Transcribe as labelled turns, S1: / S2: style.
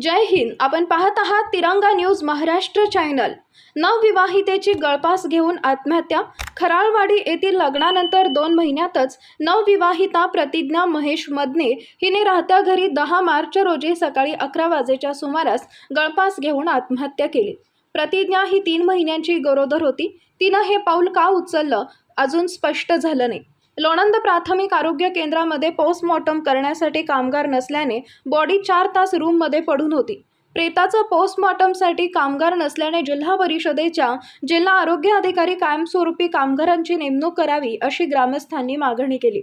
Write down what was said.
S1: जय हिंद. आपण पाहत आहात तिरंगा न्यूज महाराष्ट्र चॅनल. नवविवाहितेची गळपास घेऊन आत्महत्या. खराळवाडी येथील लग्नानंतर दोन महिन्यातच नवविवाहिता प्रतिज्ञा महेश मदने हिने राहत्या घरी दहा मार्च रोजी सकाळी अकरा वाजेच्या सुमारास गळपास घेऊन आत्महत्या केली. प्रतिज्ञा ही तीन महिन्यांची गरोदर होती. तिनं हे पाऊल का उचललं? अजून स्पष्ट झालं नाही. लोणंद प्राथमिक आरोग्य केंद्रामध्ये पोस्टमॉर्टम करण्यासाठी कामगार नसल्याने बॉडी चार तास रूममध्ये पडून होती. प्रेताचं पोस्टमॉर्टमसाठी कामगार नसल्याने जिल्हा परिषदेच्या जिल्हा आरोग्य अधिकारी कायमस्वरूपी कामगारांची नेमणूक करावी अशी ग्रामस्थांनी मागणी केली.